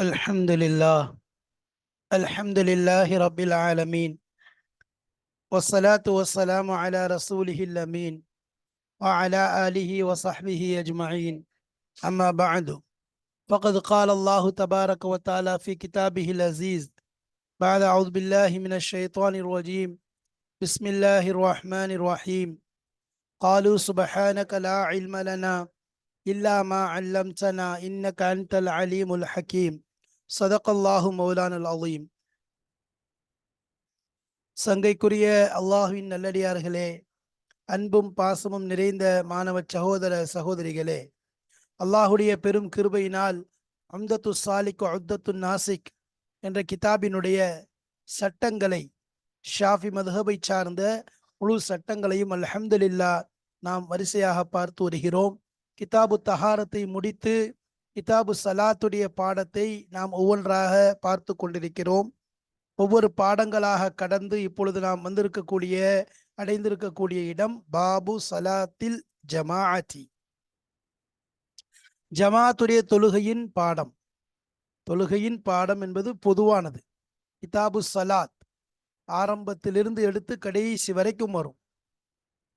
الحمد لله. الحمد لله رب العالمين. والصلاة والسلام على رسوله الأمين وعلى آله وصحبه أجمعين. أما بعد فقد قال الله تبارك وتعالى في كتابه العزيز بعد أعوذ بالله من الشيطان الرجيم. بسم الله الرحمن الرحيم. قالوا سبحانك لا علم لنا إلا ما علمتنا إنك أنت العليم الحكيم. சதகல்லாஹு மௌலான் அல் அலீம். சங்கைக்குரிய அல்லாஹுவின் நல்லடியார்களே அன்பும் பாசமும் நிறைந்த மாணவ சகோதர சகோதரிகளே அல்லாஹுடைய பெரும் கிருபையினால் அம்தத்து சாலிக் அப்தத்து நாசிக் என்ற கிதாபினுடைய சட்டங்களை ஷாஃபி மதுஹபை சார்ந்த முழு சட்டங்களையும் அல்ஹம்துலில்லா நாம் வரிசையாக பார்த்து வருகிறோம். கிதாபு தஹாரத்தை முடித்து கிதாபு சலாத்துடைய பாடத்தை நாம் ஒவ்வொன்றாக பார்த்து கொண்டிருக்கிறோம். ஒவ்வொரு பாடங்களாக கடந்து இப்பொழுது நாம் வந்திருக்கக்கூடிய அடைந்திருக்கக்கூடிய இடம் பாபு சலாத்தில் ஜமாஅத்தி ஜமாத்துடைய தொழுகையின் பாடம். தொழுகையின் பாடம் என்பது பொதுவானது. கிதாபு சலாத் ஆரம்பத்திலிருந்து எடுத்து கடைசி வரைக்கும் வரும்.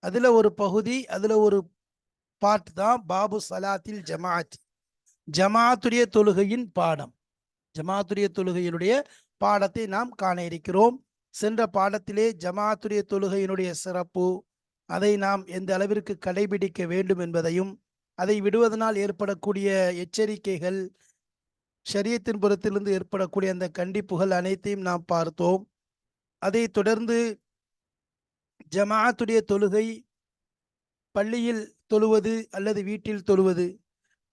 அதில் ஒரு பகுதி அதில் ஒரு பாட்டு தான் பாபு சலாத்தில் ஜமாஅத்தி ஜமாத்துடைய தொழுகையின் பாடம். ஜமாத்துடைய தொழுகையினுடைய பாடத்தை நாம் காண இருக்கிறோம். சென்ற பாடத்திலே ஜமாத்துடைய தொழுகையினுடைய சிறப்பு அதை நாம் எந்த அளவிற்கு கடைபிடிக்க வேண்டும் என்பதையும் அதை விடுவதனால் ஏற்படக்கூடிய எச்சரிக்கைகள் சரியத்தின் புறத்திலிருந்து ஏற்படக்கூடிய அந்த கண்டிப்புகள் அனைத்தையும் நாம் பார்த்தோம். அதை தொடர்ந்து ஜமாத்துடைய தொழுகை பள்ளியில் தொழுவது அல்லது வீட்டில் தொழுவது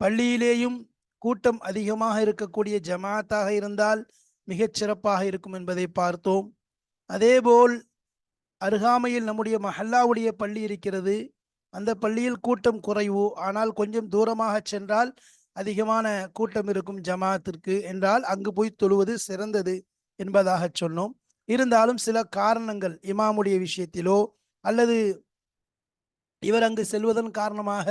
பள்ளியிலேயும் கூட்டம் அதிகமாக இருக்கக்கூடிய ஜமாத்தாக இருந்தால் மிகச் சிறப்பாக இருக்கும் என்பதை பார்த்தோம். அதேபோல் அருகாமையில் நம்முடைய மஹல்லாவுடைய பள்ளி இருக்கிறது. அந்த பள்ளியில் கூட்டம் குறைவு. ஆனால் கொஞ்சம் தூரமாக சென்றால் அதிகமான கூட்டம் இருக்கும் ஜமாத்திற்கு என்றால் அங்கு போய் தொழுவது சிறந்தது என்பதாக சொன்னோம். இருந்தாலும் சில காரணங்கள் இமாமுடைய விஷயத்திலோ அல்லது இவர் அங்கு செல்வதன் காரணமாக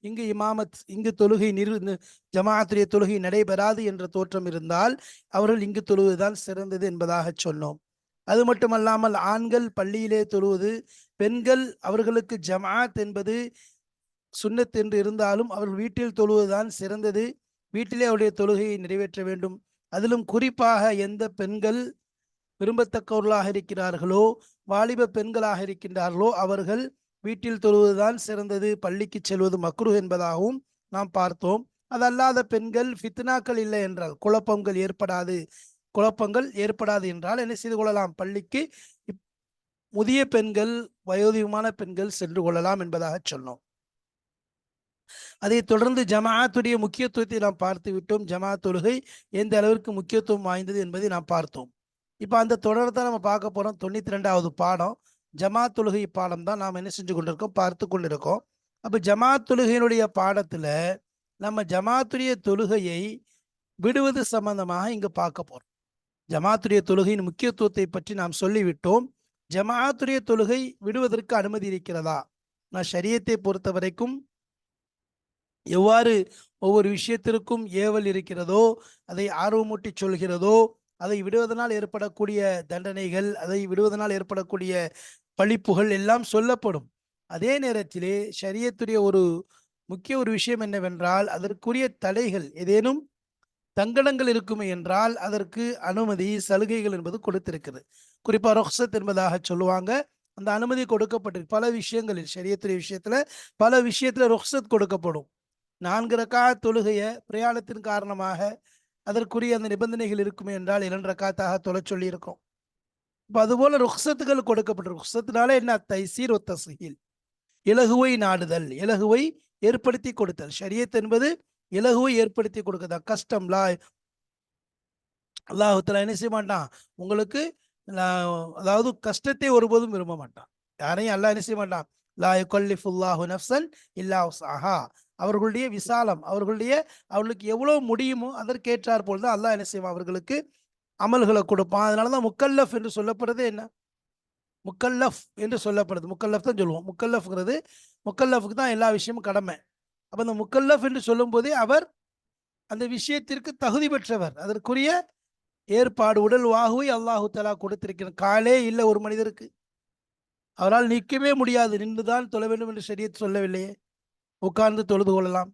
இங்கு இமாமத் இங்கு தொழுகை நிறு ஜமாத்துடைய தொழுகை நடைபெறாது என்ற தோற்றம் இருந்தால் அவர்கள் இங்கு தொழுவதுதான் சிறந்தது என்பதாக சொன்னோம். அது மட்டுமல்லாமல் ஆண்கள் பள்ளியிலே தொழுவது பெண்கள் அவர்களுக்கு ஜமாத் என்பது சுண்ணத் என்று இருந்தாலும் அவர்கள் வீட்டில் தொழுவதுதான் சிறந்தது. வீட்டிலே அவருடைய தொழுகையை நிறைவேற்ற வேண்டும். அதிலும் குறிப்பாக எந்த பெண்கள் விரும்பத்தக்கவர்களாக இருக்கிறார்களோ வாலிப பெண்களாக இருக்கின்றார்களோ அவர்கள் வீட்டில் தொழுவதுதான் சிறந்தது பள்ளிக்கு செல்வது மக்ரு என்பதாகவும் நாம் பார்த்தோம். அதல்லாத பெண்கள் ஃபித்னாக்கள் இல்லை என்றால் குழப்பங்கள் ஏற்படாது குழப்பங்கள் ஏற்படாது என்றால் என்ன செய்து கொள்ளலாம்? பள்ளிக்கு முதிய பெண்கள் வயோதிகமான பெண்கள் சென்று கொள்ளலாம் என்பதாக சொன்னோம். அதை தொடர்ந்து ஜமாத்துடைய முக்கியத்துவத்தை நாம் பார்த்து விட்டோம். ஜமாத் தொழுகை எந்த அளவிற்கு முக்கியத்துவம் வாய்ந்தது என்பதை நாம் பார்த்தோம். இப்போ அந்த தொடர்தான் நம்ம பார்க்க போறோம். தொண்ணூத்தி ரெண்டாவது பாடம். ஜமாத் தொழுகை பாடம் தான் நாம் என்ன செஞ்சு கொண்டிருக்கோம் பார்த்து கொண்டிருக்கோம். அப்போ ஜமாத் தொழுகையினுடைய பாடத்தில் நம்ம ஜமாத்துடைய தொழுகையை விடுவது சம்பந்தமாக இங்கு பார்க்க போகிறோம் ஜமாத்துடைய தொழுகையின் முக்கியத்துவத்தை பற்றி நாம் சொல்லிவிட்டோம். ஜமாத்துடைய தொழுகை விடுவதற்கு அனுமதி இருக்கிறதா? நான் சரியத்தை பொறுத்த வரைக்கும் எவ்வாறு ஒவ்வொரு விஷயத்திற்கும் ஏவல் இருக்கிறதோ அதை ஆர்வமூட்டி சொல்கிறதோ அதை விடுவதனால் ஏற்படக்கூடிய தண்டனைகள் அதை விடுவதனால் ஏற்படக்கூடிய பழிப்புகள் எல்லாம் சொல்லப்படும். அதே நேரத்திலே சரியத்துடைய ஒரு முக்கிய ஒரு விஷயம் என்னவென்றால் அதற்குரிய தடைகள் ஏதேனும் தங்கடங்கள் இருக்குமே என்றால் அதற்கு அனுமதி சலுகைகள் என்பது கொடுத்திருக்கிறது. குறிப்பாக ரொக்சத் என்பதாக சொல்லுவாங்க. அந்த அனுமதி கொடுக்கப்பட்டிருக்கு. பல விஷயங்களில் சரியத்துடைய விஷயத்துல பல விஷயத்துல ரொக்சத் கொடுக்கப்படும். நான்கு ரக்கா தொழுகைய பிரயாணத்தின் காரணமாக அதற்குரிய அந்த நிபந்தனைகள் இருக்குமே என்றால் இரண்டு ரக்காத்தாக தொலைச்சொல்லி இருக்கும் இப்போ அதுபோல ருக்சத்துகள் கொடுக்கப்பட்ட ருக்சத்தினால என்ன? தைசீர் ஒத்த சீல் இலகுவை நாடுதல் இலகுவை ஏற்படுத்தி கொடுத்தல். ஷரியத் என்பது இலகுவை ஏற்படுத்தி கொடுக்குதா கஷ்டம்லா அல்லாஹுத்தலா என்ன செய்ய மாட்டான்? உங்களுக்கு அதாவது கஷ்டத்தை ஒருபோதும் விரும்ப மாட்டான். யாரையும் அல்லாஹ் என்ன செய்ய மாட்டான்? லா கொல்லி ஃபுல்லாஹு நஃப்சன் இல்லா அவர்களுடைய விசாலம் அவர்களுடைய அவர்களுக்கு எவ்வளவு முடியுமோ அதற்கேற்றார் போல் தான் அல்லாஹ் என்ன செய்வான்? அவர்களுக்கு அமல்களை கொடுப்பான். அதனாலதான் முக்கல்லஃப் என்று சொல்லப்படுறது என்ன? முக்கல்லஃப் என்று சொல்லப்படுது. முக்கல்லஃப் தான் சொல்லுவோம். முக்கல்லஃப்ங்கிறது முக்கல்லஃபுக்கு தான் எல்லா விஷயமும் கடமை. அப்போ அந்த முக்கல்லஃப் என்று சொல்லும்போதே அவர் அந்த விஷயத்திற்கு தகுதி பெற்றவர். அதற்குரிய ஏற்பாடு உடல் வாகுவை அல்லாஹு தலா கொடுத்திருக்கிறார் காலே இல்லை ஒரு மனிதருக்கு. அவரால் நிற்கவே முடியாது. நின்றுதான் தொழ வேண்டும் என்று ஷரியத் சொல்லவில்லையே. உட்கார்ந்து தொழுது கொள்ளலாம்.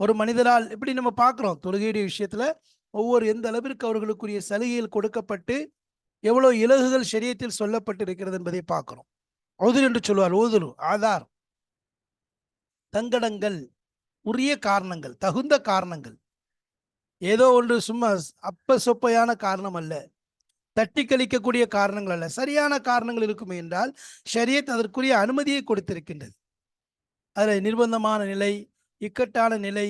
ஒரு மனிதரால் எப்படி நம்ம பார்க்குறோம் தொழுகையுடைய விஷயத்துல ஒவ்வொரு எந்த அளவிற்கு அவர்களுக்குரிய சலுகையில் கொடுக்கப்பட்டு எவ்வளோ இலகுகள் ஷரியத்தில் சொல்லப்பட்டு இருக்கிறது என்பதை பார்க்கிறோம். உதுர் என்று சொல்வார் ஊதுரு ஆதார் தங்கடங்கள் உரிய காரணங்கள் தகுந்த காரணங்கள். ஏதோ ஒன்று சும்மா அப்ப சொப்பையான காரணம் அல்ல தட்டி கழிக்கக்கூடிய காரணங்கள் அல்ல சரியான காரணங்கள் இருக்குமே என்றால் ஷரியத் அதற்குரிய அனுமதியை கொடுத்திருக்கின்றது. அதில் நிர்பந்தமான நிலை இக்கட்டான நிலை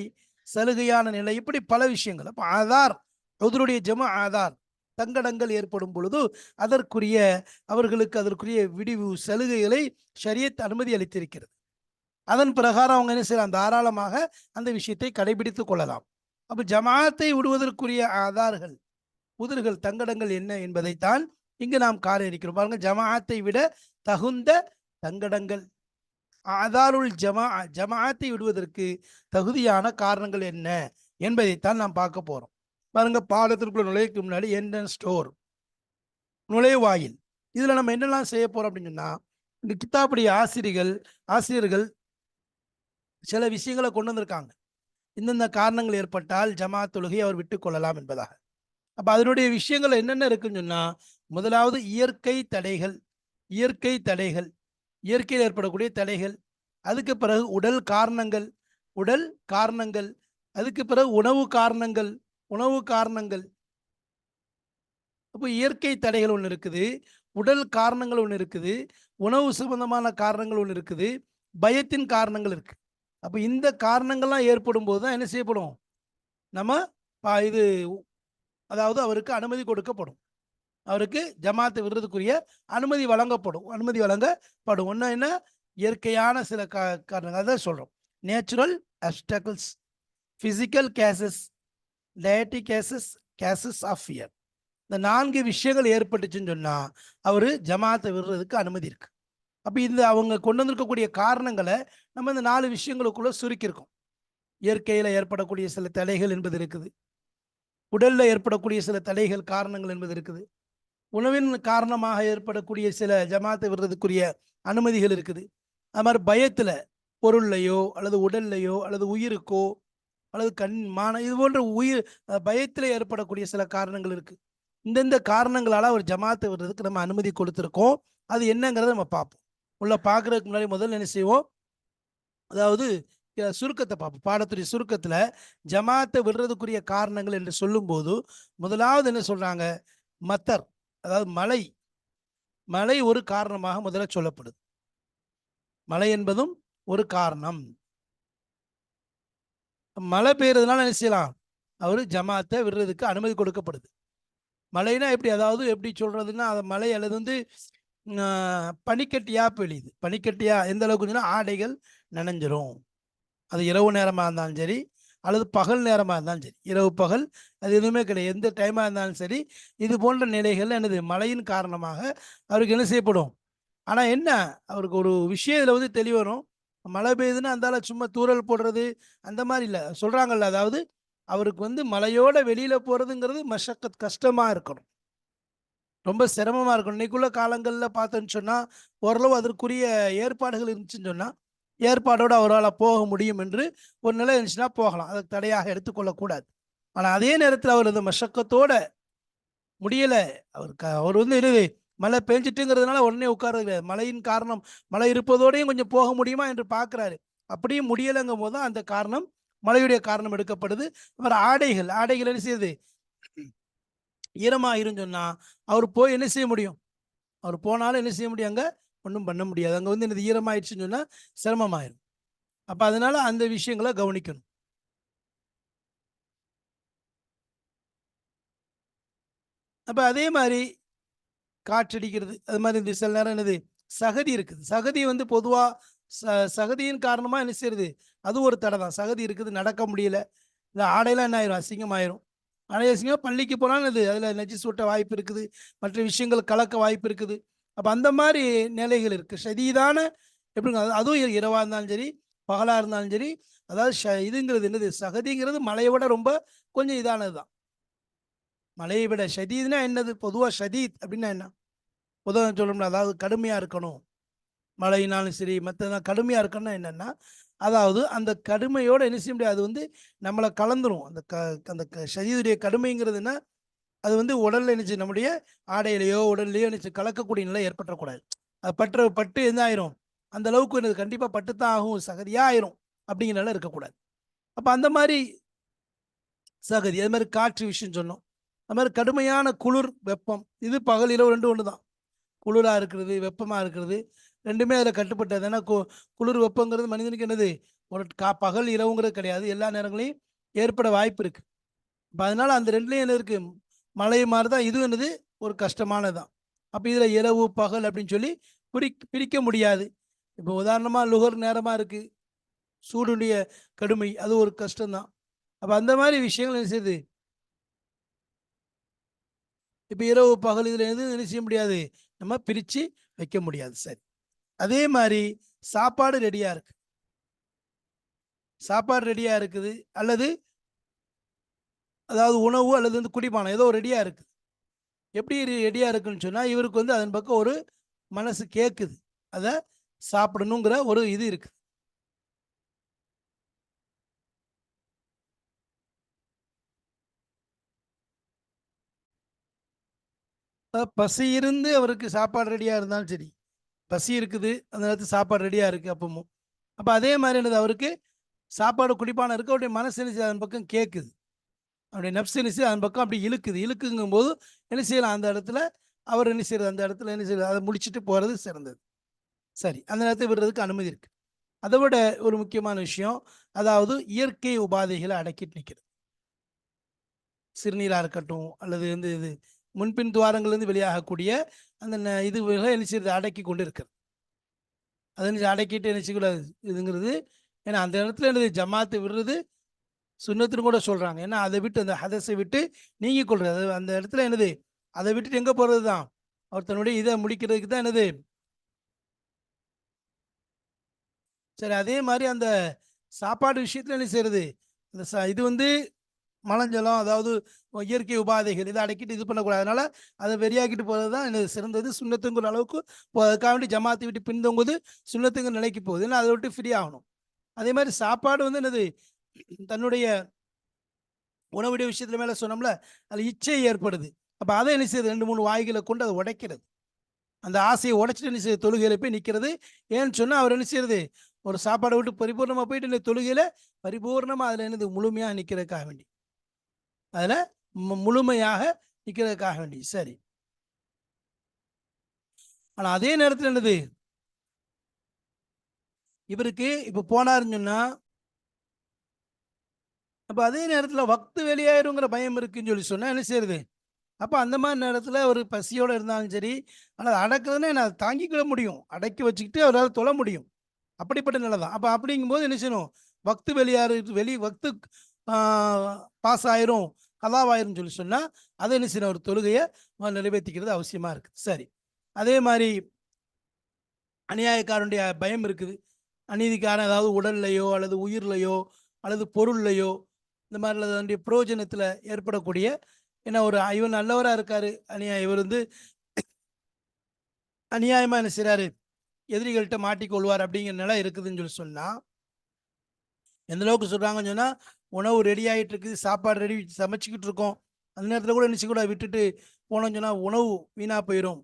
சலுகையான நிலை இப்படி பல விஷயங்கள். அப்போ ஆதார் உதருடைய ஜம ஆதார் தங்கடங்கள் ஏற்படும் பொழுது அதற்குரிய அவர்களுக்கு அதற்குரிய விடிவு சலுகைகளை ஷரியத் அனுமதி அளித்திருக்கிறது. அதன் பிரகாரம் அவங்க என்ன செய்யலாம்? தாராளமாக அந்த விஷயத்தை கடைபிடித்துக் கொள்ளலாம். அப்போ ஜமாத்தை விடுவதற்குரிய ஆதார்கள் உதிர்கள் தங்கடங்கள் என்ன என்பதைத்தான் இங்கு நாம் காண இருக்கிறோம். பாருங்க ஜமாத்தை விட தகுந்த தங்கடங்கள். ஆதாருல் ஜமா ஜமாத்தை விடுவதற்கு தகுதியான காரணங்கள் என்ன என்பதைத்தான் நாம் பார்க்க போகிறோம் பாருங்க பாடத்திற்குள்ள நுழைவுக்கு முன்னாடி என்ட்ரன்ஸ் ஸ்டோர் நுழைவாயில். இதில் நம்ம என்னெல்லாம் செய்ய போகிறோம் அப்படின்னு சொன்னால் இந்த கித்தாப்படி ஆசிரியர்கள் ஆசிரியர்கள் சில விஷயங்களை கொண்டு வந்திருக்காங்க. இந்தந்த காரணங்கள் ஏற்பட்டால் ஜமாத் தொழுகை அவர் விட்டுக்கொள்ளலாம் என்பதாக. அப்போ அதனுடைய விஷயங்கள் என்னென்ன இருக்குன்னு சொன்னால் முதலாவது இயற்கை தடைகள் இயற்கை தடைகள். இயற்கையில் ஏற்படக்கூடிய தடைகள் அதுக்கு பிறகு உடல் காரணங்கள் உடல் காரணங்கள் அதுக்கு பிறகு உணவு காரணங்கள் உணவு காரணங்கள். அப்போ இயற்கை தடைகள் ஒன்று இருக்குது உடல் காரணங்கள் ஒன்று இருக்குது உணவு சம்பந்தமான காரணங்கள் ஒன்று இருக்குது பயத்தின் காரணங்கள் இருக்கு. அப்போ இந்த காரணங்கள்லாம் ஏற்படும் போது தான் என்ன செய்யப்படும்? நம்ம பா- இது அதாவது அவருக்கு அனுமதி கொடுக்கப்படும். அவருக்கு ஜமாத்தை விடுறதுக்குரிய அனுமதி வழங்கப்படும். அனுமதி வழங்கப்படும். ஒன்று என்ன? இயற்கையான சில கா காரணங்கள். தான் சொல்கிறோம் நேச்சுரல் அப்டக்கிள்ஸ் ஃபிசிக்கல் கேசஸ் டயட்டி கேசஸ் கேசஸ் ஆஃப் இயர் இந்த நான்கு விஷயங்கள் ஏற்பட்டுச்சுன்னு சொன்னால் அவர் ஜமாத்தை விடுறதுக்கு அனுமதி இருக்குது அப்போ இந்த அவங்க கொண்டு வந்திருக்கக்கூடிய காரணங்களை நம்ம இந்த நாலு விஷயங்களுக்குள்ள சுருக்கியிருக்கோம். இயற்கையில் ஏற்படக்கூடிய சில தடைகள் என்பது இருக்குது. உடலில் ஏற்படக்கூடிய சில தடைகள் காரணங்கள் என்பது இருக்குது. உணவின் காரணமாக ஏற்படக்கூடிய சில ஜமாத்தை விடுறதுக்குரிய அனுமதிகள் இருக்குது. அது மாதிரி பயத்தில் பொருள்லையோ அல்லது உடல்லையோ அல்லது உயிருக்கோ அல்லது கண் மான இது போன்ற உயிர் பயத்தில் ஏற்படக்கூடிய சில காரணங்கள் இருக்குது இந்தந்த காரணங்களால் ஒரு ஜமாத்தை விடுறதுக்கு நம்ம அனுமதி கொடுத்துருக்கோம். அது என்னங்கிறத நம்ம பார்ப்போம். உள்ள பார்க்கறதுக்கு முன்னாடி முதல்ல என்ன செய்வோம்? அதாவது சுருக்கத்தை பார்ப்போம். பாடத்துடைய சுருக்கத்தில் ஜமாத்தை விடுறதுக்குரிய காரணங்கள் என்று சொல்லும்போது முதலாவது என்ன சொல்கிறாங்க மத்தர். அதாவது மழை மழை ஒரு காரணமாக முதல்ல சொல்லப்படுது. மழை என்பதும் ஒரு காரணம். மழை பெய்யறதுனால என்ன செய்யலாம்? அவர் ஜமாத்தை விடுறதுக்கு அனுமதி கொடுக்கப்படுது. மழைனா எப்படி? அதாவது எப்படி சொல்றதுன்னா அது மழை அல்லது வந்து பனிக்கட்டியாக பனிக்கட்டியா பனிக்கட்டியாக பனிக்கட்டியா எந்த அளவுக்கு ஆடைகள் நனைஞ்சிரும். அது இரவு நேரமாக இருந்தாலும் சரி அல்லது பகல் நேரமாக இருந்தாலும் சரி இரவு பகல் அது எதுவுமே கிடையாது. எந்த டைமாக இருந்தாலும் சரி இது போன்ற நிலைகள் என்னது மழையின் காரணமாக அவருக்கு என்ன செய்யப்படும்? ஆனால் என்ன அவருக்கு ஒரு விஷயம் இதில் வந்து தெளிவரும் மழை பெய்யுதுன்னா அந்தால சும்மா தூறல் போடுறது அந்த மாதிரி இல்லை. சொல்கிறாங்கல்ல அதாவது அவருக்கு வந்து மலையோட வெளியில் போகிறதுங்கிறது மஷக்கத் கஷ்டமாக இருக்கணும். ரொம்ப சிரமமாக இருக்கணும். இன்னைக்குள்ள காலங்களில் பார்த்தோன்னு சொன்னால் ஓரளவு அதற்குரிய ஏற்பாடுகள் இருந்துச்சுன்னு சொன்னால் ஏற்பாடோடு அவரால் போக முடியும் என்று ஒரு நிலை இருந்துச்சுன்னா போகலாம். அதுக்கு தடையாக எடுத்துக்கொள்ளக்கூடாது. ஆனால் அதே நேரத்தில் அவர் இந்த மஷக்கத்தோட அவர் க அவர் வந்து இது மழை பெஞ்சிட்டுங்கிறதுனால உடனே உட்கார்றது கிடையாது. மழையின் காரணம் மழை இருப்பதோடையும் கொஞ்சம் போக முடியுமா என்று பார்க்குறாரு. அப்படியும் முடியலைங்கும் போது தான் அந்த காரணம் மழையுடைய காரணம் எடுக்கப்படுது. அவர் ஆடைகள் ஆடைகள் என்ன செய்யுது? ஈரமாகிரும் சொன்னால் அவர் போய் என்ன செய்ய முடியும்? அவர் போனாலும் என்ன செய்ய முடியும் அங்கே? ஒன்றும் பண்ண முடியாது. அங்கே வந்து எனது ஈரமாயிடுச்சுன்னு சொன்னால் சிரமமாயிடும் அப்போ அதனால் அந்த விஷயங்களை கவனிக்கணும். அப்போ அதே மாதிரி காற்றடிக்கிறது அது மாதிரி இந்த சில நேரம் என்னது சகதி இருக்குது. சகதி வந்து பொதுவாக ச சகதியின் காரணமாக என்ன செய்யுது அது ஒரு தடை தான். சகதி இருக்குது நடக்க முடியல. இந்த ஆடையெல்லாம் என்ன ஆயிரும்? அசிங்கமாயிரும். ஆடை அசிங்கம் பள்ளிக்கு போனாலும் அது அதில் நெஜி சூட்ட வாய்ப்பு இருக்குது. மற்ற விஷயங்கள் கலக்க வாய்ப்பு இருக்குது. அப்போ அந்த மாதிரி நிலைகள் இருக்குது சதீதான எப்படிங்க? அது- அதுவும் இரவாக இருந்தாலும் சரி பகலாக இருந்தாலும் சரி அதாவது ஷ இதுங்கிறது என்னது? சகதிங்கிறது மலையை விட ரொம்ப கொஞ்சம் இதானது தான் மலையை விட ஷதீத்னா என்னது? பொதுவாக ஷதீத் அப்படின்னா என்ன? பொதுவாக சொல்லணும்னா அதாவது கடுமையாக இருக்கணும். மழையினாலும் சரி மற்றதான் கடுமையாக இருக்கணும்னா என்னென்னா அதாவது அந்த கடுமையோடு என்ன செய்ய முடியாது. அது வந்து நம்மளை கலந்துரும். அந்த க அந்த க ஷதீதுடைய கடுமைங்கிறதுனா அது வந்து உடல்ல நினைச்சு நம்முடைய ஆடையிலையோ உடல்லையோ நினைச்சு கலக்கக்கூடிய நிலை ஏற்பட்டக்கூடாது அது பற்ற பட்டு என்ன ஆயிரும்? அந்த அளவுக்கு என்னது? கண்டிப்பாக பட்டு தான் ஆகும் சகதியாக ஆயிரும் அப்படிங்கிற நிலை இருக்கக்கூடாது. அப்போ அந்த மாதிரி சகதி அது மாதிரி காற்று விஷயம் சொன்னோம். அது மாதிரி கடுமையான குளிர் வெப்பம் இது பகல் இரவு ரெண்டு ஒன்று தான் குளிராக இருக்கிறது வெப்பமாக இருக்கிறது ரெண்டுமே அதில் கட்டுப்பட்டது. ஏன்னா கு குளிர் வெப்பங்கிறது மனிதனுக்கு என்னது? ஒரு கா பகல் இரவுங்கிறது கிடையாது. எல்லா நேரங்களையும் ஏற்பட வாய்ப்பு இருக்கு. இப்போ அதனால அந்த ரெண்டுலேயும் என்ன இருக்கு? மழை மாதிரி தான் இதுவும் என்னது? ஒரு கஷ்டமானது தான் அப்போ இதில் இரவு பகல் அப்படின்னு சொல்லி பிரி பிரிக்க முடியாது. இப்போ உதாரணமாக லுகர் நேரமாக இருக்குது சூடுடைய கடுமை அது ஒரு கஷ்டம்தான். அப்போ அந்த மாதிரி விஷயங்கள் என்ன செய்யுது? இப்போ இரவு பகல் இதில் எதுவும் என்ன செய்ய முடியாது? நம்ம பிரித்து வைக்க முடியாது. சரி. அதே மாதிரி சாப்பாடு ரெடியாக இருக்கு. சாப்பாடு ரெடியாக இருக்குது. அல்லது அதாவது உணவு அல்லது வந்து குடிபானம் ஏதோ ரெடியாக இருக்குது எப்படி ரெடியாக இருக்குன்னு சொன்னால் இவருக்கு வந்து அதன் பக்கம் ஒரு மனசு கேட்குது அதை சாப்பிடணுங்கிற ஒரு இது இருக்குது பசி இருந்து அவருக்கு சாப்பாடு ரெடியாக இருந்தாலும் சரி. பசி இருக்குது அந்த நேரத்துக்கு சாப்பாடு ரெடியாக இருக்குது அப்பவும் அப்போ அதே மாதிரி என்னது அவருக்கு சாப்பாடு குடிப்பான இருக்கு அவருடைய மனசு அதன் பக்கம் கேட்குது அவருடைய நப்சு என்ன செய்யுது, பக்கம் அப்படி இழுக்குது. இழுக்குங்கும் போது என்ன செய்யலாம்? அந்த இடத்துல அவர் என்ன செய்யறது அந்த இடத்துல என்ன செய்யறது அதை முடிச்சுட்டு போகிறது சிறந்தது. சரி அந்த நேரத்தை விடுறதுக்கு அனுமதி இருக்கு. அதை விட ஒரு முக்கியமான விஷயம் அதாவது இயற்கை உபாதைகளை அடக்கிட்டு நிற்கிறது சிறுநீராக இருக்கட்டும் அல்லது வந்து இது முன்பின் துவாரங்கள்லேருந்து வெளியாகக்கூடிய அந்த ந- இதுகளை என்ன செய்யறது? அடக்கி கொண்டு இருக்கிறது. அதை அடக்கிட்டு என்ன செய்யக்கூடாது? இதுங்கிறது ஏன்னா அந்த இடத்துல என்னது? ஜமாத்து விடுறது சுண்ணத்துன்னு கூட சொல்கிறாங்க ஏன்னா அதை விட்டு அந்த ஹதஸை விட்டு நீங்கி கொள்றது அது அந்த இடத்துல என்னது? அதை விட்டுட்டு எங்கே போகிறது தான் அவர் தன்னுடைய இதை முடிக்கிறதுக்கு தான் என்னது? சரி அதே மாதிரி அந்த சாப்பாடு விஷயத்தில் என்ன செய்யறது? இந்த ச இது வந்து மலஞ்சலம் அதாவது இயற்கை உபாதைகள் இதை அடக்கிட்டு இது பண்ணக்கூடாது. அதனால அதை வெறியாக்கிட்டு போகிறது தான் எனக்கு சிறந்தது. சுண்ணத்துங்கிற அளவுக்கு அதுக்காக வேண்டி ஜமாத்தி விட்டு பின்தங்குவது சுண்ணத்துங்கிற நிலைக்கு போகுது. ஏன்னா அதை விட்டு ஃப்ரீ ஆகணும். அதே மாதிரி சாப்பாடு வந்து என்னது? தன்னுடைய உணவுடைய விஷயத்துல மேல சொன்னோம்ல அதில் இச்சை ஏற்படுது. அப்போ அதை என்ன செய்யுது? ரெண்டு மூணு வாய்களை கொண்டு அதை உடைக்கிறது. அந்த ஆசையை உடைச்சிட்டு என்ன செய்யுது? தொழுகையில போய் நிற்கிறது ஏன்னு சொன்னால் அவர் என்ன செய்யறது ஒரு சாப்பாடை விட்டு பரிபூர்ணமாக போயிட்டு இந்த தொழுகையில பரிபூர்ணமாக அதில் என்னது? முழுமையாக நிற்கிறதுக்காக வேண்டி. அதில் முழுமையாக நிற்கிறதுக்காக வேண்டி. சரி. ஆனால் அதே நேரத்தில் என்னது? இவருக்கு இப்போ போனாருன்னு சொன்னால் அப்போ அதே நேரத்தில் வக்து வெளியாயிருங்கிற பயம் இருக்குன்னு சொல்லி சொன்னால் என்ன செய்யுது அப்போ அந்த மாதிரி நேரத்தில் ஒரு பசியோடு இருந்தாலும் சரி ஆனால் அடக்குறதுன்னா என்ன? அதை தாங்கிக்கிட முடியும். அடக்கி வச்சுக்கிட்டு அவரால் தொழ முடியும். அப்படிப்பட்ட நிலை தான். அப்போ அப்படிங்கும்போது என்ன செய்யணும்? வக்து வெளியாறு வெளி வக்து பாஸ் ஆயிரும் கதாவாயிரும் சொல்லி சொன்னால் அதை என்ன செய்யணும்? ஒரு தொழுகையை நிறைவேற்றிக்கிறது அவசியமாக இருக்குது. சரி. அதே மாதிரி அநியாயக்காரனுடைய பயம் இருக்குது. அநீதிக்காரன் அதாவது உடல்லையோ அல்லது உயிர்லையோ அல்லது பொருள்லையோ இந்த மாதிரி அதனுடைய பிரயோஜனத்தில் ஏற்படக்கூடிய ஏன்னா ஒரு இவன் நல்லவராக இருக்காரு அநியாய இவர் வந்து அநியாயமாக என்ன செய்கிறாரு எதிரிகள்கிட்ட மாட்டிக்கொள்வார் அப்படிங்கிற நிலை இருக்குதுன்னு சொல்லி சொன்னால் எந்த அளவுக்கு சொல்கிறாங்கன்னு சொன்னால் உணவு ரெடி ஆகிட்டு இருக்குது சாப்பாடு ரெடி சமைச்சிக்கிட்டு இருக்கோம். அந்த நேரத்தில் கூட என்ன கூட விட்டுட்டு போனோம்னு சொன்னால் உணவு வீணாக போயிடும்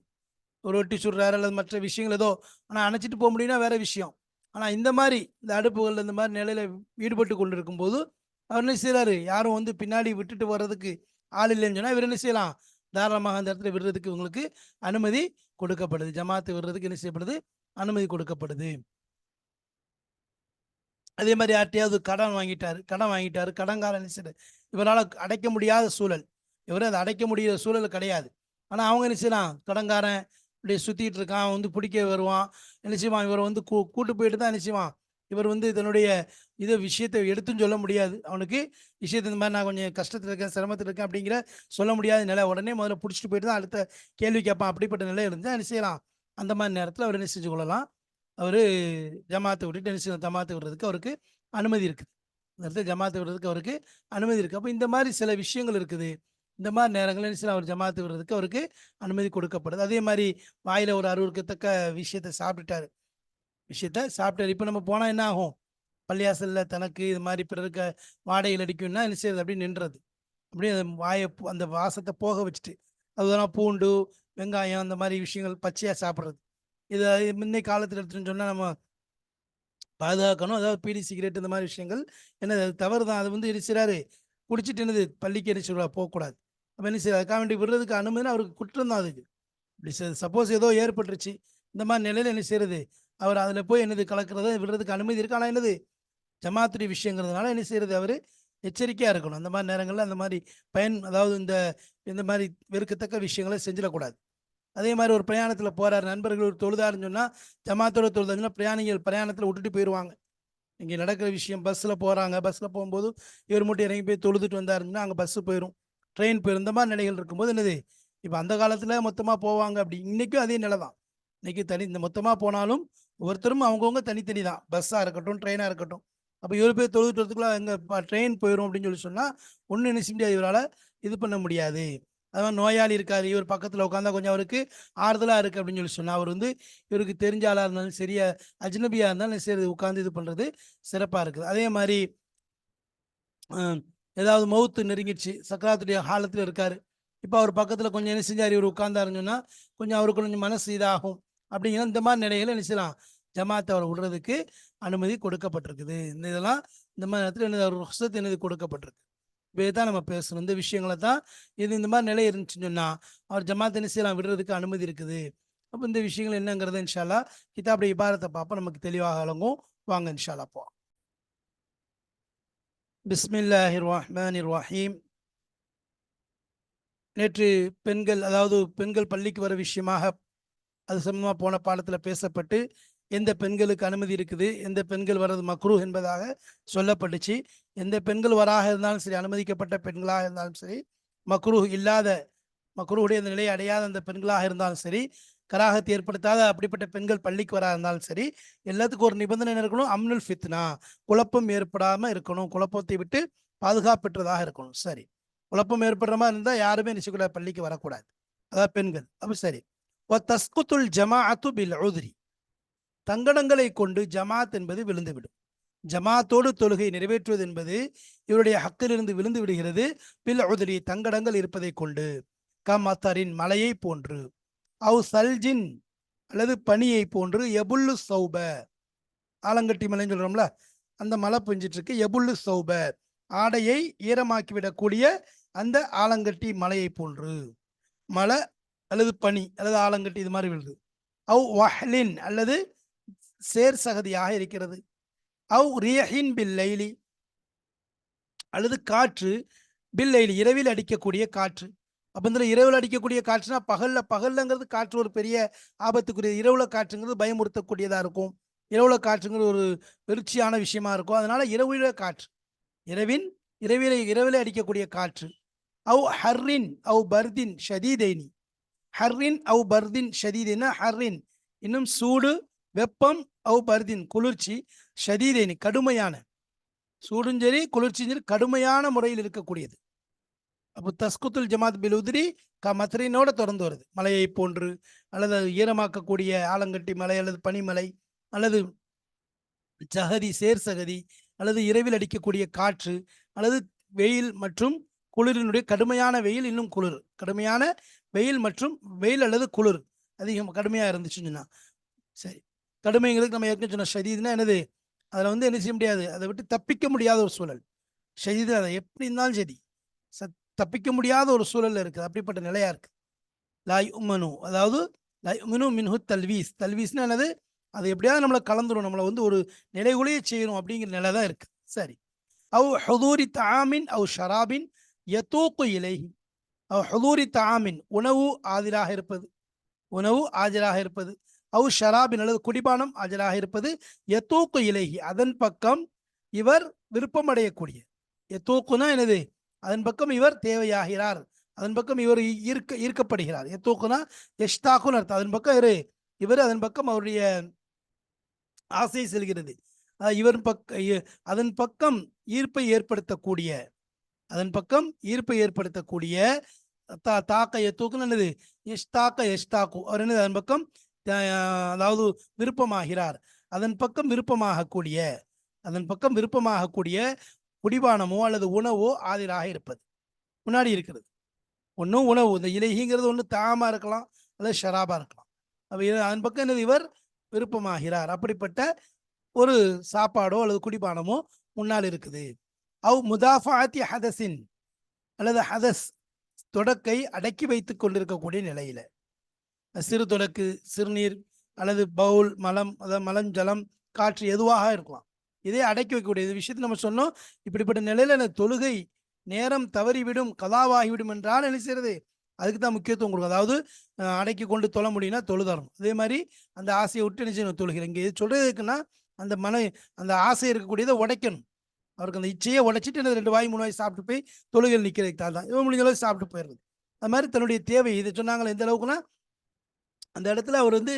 ஒரு ரொட்டி சுடுறாரு அல்லது மற்ற விஷயங்கள் ஏதோ ஆனால் அணைச்சிட்டு போக முடியும்னா வேற விஷயம். ஆனால் இந்த மாதிரி இந்த அடுப்புகள் இந்த மாதிரி நிலையில் ஈடுபட்டு கொண்டு இருக்கும்போது அவர் என்ன செய்றாரு? யாரும் வந்து பின்னாடி விட்டுட்டு வர்றதுக்கு ஆள் இல்லைன்னு சொன்னால் இவர் என்ன செய்யலாம்? தாராளமாக அந்த இடத்துல விடுறதுக்கு உங்களுக்கு அனுமதி கொடுக்கப்படுது. ஜமாத்து விடுறதுக்கு என்ன செய்யப்படுது? அனுமதி கொடுக்கப்படுது. அதே மாதிரி யார்ட்டையாவது கடன் வாங்கிட்டாரு கடன் வாங்கிட்டாரு கடன்காரன் என்ன செய்யறாரு இவரால் அடைக்க முடியாத சூழல். இவர் அதை அடைக்க முடியாத சூழல் கிடையாது. ஆனால் அவங்க என்ன செய்யலாம்? கடன்காரன் இப்படியே சுற்றிட்டு இருக்கான் வந்து பிடிக்க வருவான். என்ன செய்வான்? இவரை வந்து கூ கூட்டு போயிட்டு தான் என்ன செய்வான்? இவர் வந்து இதனுடைய இது விஷயத்தை எடுத்துன்னு சொல்ல முடியாது. அவனுக்கு விஷயத்தை இந்த மாதிரி நான் கொஞ்சம் கஷ்டத்தில் இருக்கேன் சிரமத்தில் இருக்கேன் அப்படிங்கிற சொல்ல முடியாத நிலை. உடனே முதல்ல பிடிச்சிட்டு போயிட்டு தான் அடுத்த கேள்வி கேட்பான். அப்படிப்பட்ட நிலை இருந்தால் என்ன செய்யலாம்? அந்த மாதிரி நேரத்தில் அவர் என்ன செஞ்சு கொள்ளலாம்? அவர் ஜமாத்தை விட்டுட்டு என்ன செய்யணும் ஜமாத்தை விடுறதுக்கு அவருக்கு அனுமதி இருக்குது. அந்த இடத்துல ஜமாத்து விடுறதுக்கு அவருக்கு அனுமதி இருக்குது அப்போ இந்த மாதிரி சில விஷயங்கள் இருக்குது. இந்த மாதிரி நேரங்களில் சில அவர் ஜமாத்து விடுறதுக்கு அவருக்கு அனுமதி கொடுக்கப்படுது. அதே மாதிரி வாயில் ஒரு அருவருக்கத்தக்க விஷயத்தை சாப்பிட்டுட்டாரு. விஷயத்த சாப்பிட்டாரு. இப்போ நம்ம போனால் என்ன ஆகும்? பள்ளியாசலில் தனக்கு இது மாதிரி பிறருக்கு வாடகையில் அடிக்கும்னா என்ன செய்யுது அப்படி நின்றது. அப்படியே அந்த வாயை அந்த வாசத்தை போக வச்சுட்டு அதுதான்? பூண்டு வெங்காயம் அந்த மாதிரி விஷயங்கள் பச்சையாக சாப்பிட்றது. இதை முன்னை காலத்தில் எடுத்துன்னு சொன்னால் நம்ம பாதுகாக்கணும். அதாவது பீடி சிகரெட் இந்த மாதிரி விஷயங்கள். என்னது? அது தவறு தான் அது வந்து இருக்கிறாரு குடிச்சிட்டு என்னது? பள்ளிக்கு என்ன சொல்லுவா? போகக்கூடாது. அப்போ என்ன செய்ய அதுக்காக வேண்டி விடுறதுக்கு அனுமதி அவருக்கு குற்றம் தான் அதுக்கு. இப்படி சப்போஸ் ஏதோ ஏற்பட்டுருச்சு. இந்த மாதிரி நிலையில் என்ன செய்யறது அவர் அதில் போய் என்னது கலக்கிறத விடுறதுக்கு அனுமதி இருக்கு. ஆனால் என்னது? ஜமாத்துடைய விஷயங்கிறதுனால என்ன செய்யறது? அவர் எச்சரிக்கையாக இருக்கணும். அந்த மாதிரி நேரங்களில் அந்த மாதிரி பயன் அதாவது இந்த இந்த மாதிரி வெறுக்கத்தக்க விஷயங்களை செஞ்சிடக்கூடாது அதே மாதிரி ஒரு பிரயாணத்தில் போகிறார் நண்பர்கள் ஒரு தொழுதாருன்னு சொன்னால் ஜமாத்தோட தொழுதாருன்னா பிரயாணிகள் பிரயாணத்தில் விட்டுட்டு போயிடுவாங்க இங்கே நடக்கிற விஷயம் பஸ்ஸில் போகிறாங்க பஸ்ஸில் போகும்போது இவர் மட்டும் இறங்கி போய் தொழுதுட்டு வந்தாருன்னா அங்கே பஸ்ஸு போயிடும் ட்ரெயின் போயிடும் இந்த மாதிரி நிலைகள் இருக்கும்போது என்னது? இப்போ அந்த காலத்தில் மொத்தமாக போவாங்க அப்படி. இன்றைக்கும் அதே நிலை தான் இன்றைக்கி தனி இந்த மொத்தமாக போனாலும் ஒவ்வொருத்தரும் அவங்கவுங்க தனித்தனி தான். பஸ்ஸாக இருக்கட்டும் ட்ரெயினாக இருக்கட்டும். அப்போ இவர் போய் தொழுதுட்டு எங்கள் ட்ரெயின் போயிடும் அப்படின்னு சொல்லி சொன்னால் ஒன்றும் நினைச்ச முடியாது இவரால் இது பண்ண முடியாது. அதான் நோயாளி இருக்காது இவர் பக்கத்தில் உட்காந்தா கொஞ்சம் அவருக்கு ஆறுதலாக இருக்குது அப்படின்னு சொல்லி சொன்னால் அவர் வந்து இவருக்கு தெரிஞ்ச ஆளாக இருந்தாலும் சரியா அஜ்னபியாக இருந்தாலும் சரி உட்காந்து இது பண்ணுறது சிறப்பாக இருக்குது. அதே மாதிரி ஏதாவது மவுத்து நெருங்கிடுச்சு சக்கராத்துடைய காலத்தில் இருக்கார். இப்போ அவர் பக்கத்தில் கொஞ்சம் என்ன செஞ்சார்? இவர் உட்கார்ந்தாருன்னு சொன்னால் கொஞ்சம் அவருக்கு கொஞ்சம் மனசு இதாகும். அப்படிங்கிற இந்த மாதிரி நிலைகளை என்ன செய்யலாம்? ஜமாத்தை அவர் விடுறதுக்கு அனுமதி கொடுக்கப்பட்டிருக்குது. இந்த இதெல்லாம் இந்த மாதிரி நேரத்தில் என்னது? ஒரு ருக்ஸத் என்னது கொடுக்கப்பட்டிருக்கு. இப்போ தான் நம்ம பேசணும். இந்த விஷயங்களை தான் இது இந்த மாதிரி நிலை இருந்துச்சுன்னு சொன்னால் அவர் ஜமாத் என்ன செய்யலாம்? விடுறதுக்கு அனுமதி இருக்குது. அப்போ இந்த விஷயங்கள் என்னங்கிறத இன்ஷால்லா கிதாபுடைய இபாரத்தை பார்ப்போம். நமக்கு தெளிவாக விளங்கும். வாங்க இன்ஷால்லா போ பிஸ்மில்லாஹிர் ரஹ்மானிர் ரஹீம். நேற்று பெண்கள் அதாவது பெண்கள் பள்ளிக்கு வர விஷயமாக அது சம்பந்தமாக போன பாடத்தில் பேசப்பட்டு எந்த பெண்களுக்கு அனுமதி இருக்குது எந்த பெண்கள் வர்றது மக்ரூ என்பதாக சொல்லப்பட்டுச்சு. எந்த பெண்கள் வராக இருந்தாலும் சரி அனுமதிக்கப்பட்ட பெண்களாக இருந்தாலும் சரி மக்ரூ இல்லாத மக்ரூடைய அந்த நிலையை அடையாத அந்த பெண்களாக இருந்தாலும் சரி கராகத்தை ஏற்படுத்தாத அப்படிப்பட்ட பெண்கள் பள்ளிக்கு வரா இருந்தாலும் சரி எல்லாத்துக்கும் ஒரு நிபந்தனை இருக்கணும்? அம்னுல் ஃபித்னா. குழப்பம் ஏற்படாமல் இருக்கணும். குழப்பத்தை விட்டு பாதுகாப்பற்றதாக இருக்கணும். சரி. குழப்பம் ஏற்படுற மாதிரி இருந்தால் யாருமே நிச்சயக்கூடாது பள்ளிக்கு வரக்கூடாது. அதாவது பெண்கள். அப்போ சரி. தஸ்குத்துல் ஜமாஅத்து பில் உதிரி தங்கடங்களை கொண்டு ஜமாத் என்பது விழுந்துவிடும். ஜமாத்தோடு தொழுகை நிறைவேற்றுவது என்பது இவருடைய ஹக்கிலிருந்து விழுந்து விடுகிறது. பில் உதிரி தங்கடங்கள் இருப்பதை கொண்டு கமத்தரின் மலையை போன்று அவு சல்ஜின் அல்லது பனியை போன்று எபுல்லு சௌப. ஆலங்கட்டி மலைன்னு சொல்கிறோம்ல அந்த மலை பெஞ்சிட்டு இருக்கு எபுல்லு சௌப ஆடையை ஈரமாக்கிவிடக்கூடிய அந்த ஆலங்கட்டி மலையை போன்று. மலை அல்லது பனி அல்லது ஆலங்கட்டி இது மாதிரி விழுது. அவ் வஹ்லின் அல்லது சேர் சகதியாக இருக்கிறது. அவ் ரியஹின் பில்லைலி அல்லது காற்று பில்லைலி இரவில் அடிக்கக்கூடிய காற்று. அப்போ இந்த இரவில் அடிக்கக்கூடிய காற்றுனா பகல்ல பகல்லங்கிறது காற்று ஒரு பெரிய ஆபத்துக்குரிய இரவுல காற்றுங்கிறது பயமுறுத்தக்கூடியதாக இருக்கும். இரவுல காற்றுங்கிறது ஒரு வெறிச்சியான விஷயமா இருக்கும். அதனால இரவுல காற்று. இரவின் இரவில இரவிலே அடிக்கக்கூடிய காற்று. அவ் ஹர்ரின் அவ் பர்தின் ஷதீதைனி. ஹர்ரின் அவ் பர்தின் ஷதீதினா ஹர்ரின். இன்னும் சூடு வெப்பம் அவ் பர்தின் குளிர்ச்சி ஷதீதேனி கடுமையான. சூடும் சரி குளிர்ச்சியும் சரி கடுமையான முறையில் இருக்கக்கூடியது. அப்போ தஸ்குத்துல் ஜமாத் பில் உதிரி க மத்ரினோட தொடர்ந்து வருது. மலையை போன்று அல்லது ஈரமாக்கக்கூடிய ஆலங்கட்டி மலை அல்லது பனிமலை அல்லது சகதி சேர் சகதி அல்லது இரவில் அடிக்கக்கூடிய காற்று அல்லது வெயில் மற்றும் குளிரினுடைய கடுமையான வெயில் இன்னும் குளிர். கடுமையான வெயில் மற்றும் வெயில் அல்லது குளிர். அதிகம் கடுமையாக இருந்துச்சுன்னா சரி. கடுமைங்களுக்கு நம்ம ஏற்கனவே சொன்ன ஷதீதுனா என்னது? அதில் வந்து என்ன செய்ய முடியாது? அதை விட்டு தப்பிக்க முடியாத ஒரு சூழல். ஷதீது அதை எப்படி இருந்தாலும் சரி ச தப்பிக்க முடியாத ஒரு சூழல் இருக்குது. அப்படிப்பட்ட நிலையாக இருக்குது லாய் உமனு அதாவது லாய் உமனு மின்ஹு தல்வீஸ். தல்வீஸ்னா என்னது? அது எப்படியாவது நம்மளை கலந்துரும். நம்மளை வந்து ஒரு நிலைகுலைய செய்யணும் அப்படிங்கிற நிலை தான் இருக்குது சரி. அவ் ஹதூரி தாமின் அவ் ஷராபின் யத்தூக்கு இலைஹி அவ் ஹுதூரி தாமின் உணவு ஆதிராக இருப்பது. உணவு ஆஜராக இருப்பது. அவு ஷராபின் அல்லது குடிபானம் ஆஜராக இருப்பது. எத்தூக்கு இலைகி அதன் பக்கம் இவர் விருப்பமடையக்கூடிய. எத்தூக்குனா எனது அதன் பக்கம் இவர் தேவையாகிறார். அதன் பக்கம் இவர் ஈர்க்க ஈர்க்கப்படுகிறார். எத்தூக்குனா எஷ்தாக்குன்னு அர்த்தம். அதன் பக்கம் இரு. இவர் அதன் பக்கம் அவருடைய ஆசை செல்கிறது. இவர் பக்க அதன் பக்கம் ஈர்ப்பை ஏற்படுத்தக்கூடிய அதன் பக்கம் ஈர்ப்பை ஏற்படுத்தக்கூடிய தா தாக்க எத்தூக்குன்னு என்னது? எஷ்தாக்க எஷ்தாக்கு அவர் என்னது? அதன் பக்கம் அதாவது விருப்பமாகிறார். அதன் பக்கம் விருப்பமாகக்கூடிய அதன் பக்கம் விருப்பமாகக்கூடிய குடிபானமோ அல்லது உணவோ ஆதிராக இருப்பது. முன்னாடி இருக்கிறது. ஒன்றும் உணவு இந்த இலகிங்கிறது ஒன்று தாமா இருக்கலாம் அல்லது ஷராபாக இருக்கலாம். அப்போ இது- அதன் பக்கம் என்னது? இவர் விருப்பமாகிறார். அப்படிப்பட்ட ஒரு சாப்பாடோ அல்லது குடிபானமோ முன்னால் இருக்குது. அவ் முதாஃபாத்தி ஹதஸின் அல்லது ஹதஸ் தொடக்கை அடக்கி வைத்து கொண்டிருக்கக்கூடிய நிலையில. சிறு தொடக்கு சிறுநீர் அல்லது பவுல் மலம் அதாவது மலம் ஜலம் காற்று எதுவாக இருக்கலாம். இதை அடக்கி வைக்கக்கூடிய இது விஷயத்தை நம்ம சொன்னோம். இப்படிப்பட்ட நிலையில அந்த தொழுகை நேரம் தவறிவிடும் கதாவாகிவிடும் என்றால் என்ன செய்யறது? அதுக்கு தான் முக்கியத்துவம் கொடுக்கும். அதாவது அடக்கி கொண்டு தொழ முடியும்னா தொழுதரணும். அதே மாதிரி அந்த ஆசையை விட்டு நினைச்சு தொழுகிறேன். இங்கே இது சொல்றதுக்குன்னா அந்த மன அந்த ஆசை இருக்கக்கூடியதை உடைக்கணும். அவருக்கு அந்த இச்சையை உடைச்சிட்டு என்னது ரெண்டு வாய் மூணு வாய் சாப்பிட்டு போய் தொழுகையில் நிற்கிறதுக்கு தான் தான் இவன் முடிஞ்ச அளவுக்கு சாப்பிட்டு போயிடுறது. அது மாதிரி தன்னுடைய தேவை. இதை சொன்னாங்களே எந்த அளவுக்குன்னா அந்த இடத்துல அவர் வந்து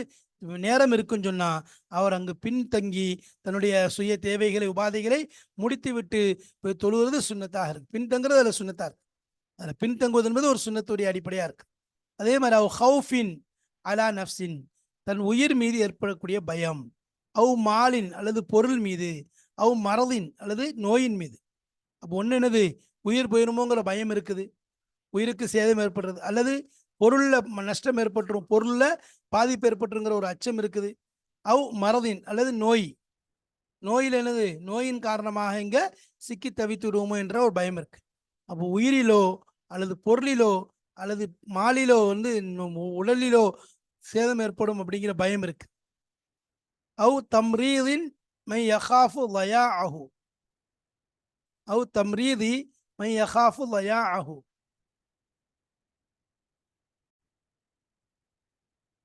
நேரம் இருக்குன்னு சொன்னால் அவர் அங்கு பின்தங்கி தன்னுடைய சுய தேவைகளை உபாதைகளை முடித்து விட்டு போய் தொழுகிறது சுண்ணத்தாக இருக்கு. பின்தங்குறது அதில் சுண்ணத்தாக இருக்கு. அதில் பின்தங்குவது என்பது ஒரு சுண்ணத்துடைய அடிப்படையாக இருக்கு. அதே மாதிரி அவ் ஹவுஃபின் அலா நஃப்சின் தன் உயிர் மீது ஏற்படக்கூடிய பயம் அவ் மாலின் அல்லது பொருள் மீது அவ் மரதின் அல்லது நோயின் மீது. அப்போ ஒன்று என்னது? உயிர் போயிருமோங்கிற பயம் இருக்குது. உயிருக்கு சேதம் ஏற்படுறது. அல்லது பொருளில் நஷ்டம் ஏற்பட்டுரும். பொருளில் பாதிப்பு ஏற்பட்டுருங்கிற ஒரு அச்சம் இருக்குது. அவ் மரதின் அல்லது நோய். நோயில் என்னது? நோயின் காரணமாக இங்கே சிக்கி தவித்துடுவோமோ என்ற ஒரு பயம் இருக்கு. அப்போ உயிரிலோ அல்லது பொருளிலோ அல்லது மாலிலோ வந்து உடலிலோ சேதம் ஏற்படும் அப்படிங்கிற பயம் இருக்கு. அவு தம்ரீதின் மை யஹாஃபு லயா அஹு அவு தம்ரீதி மை யஹாஃபு லயா அஹு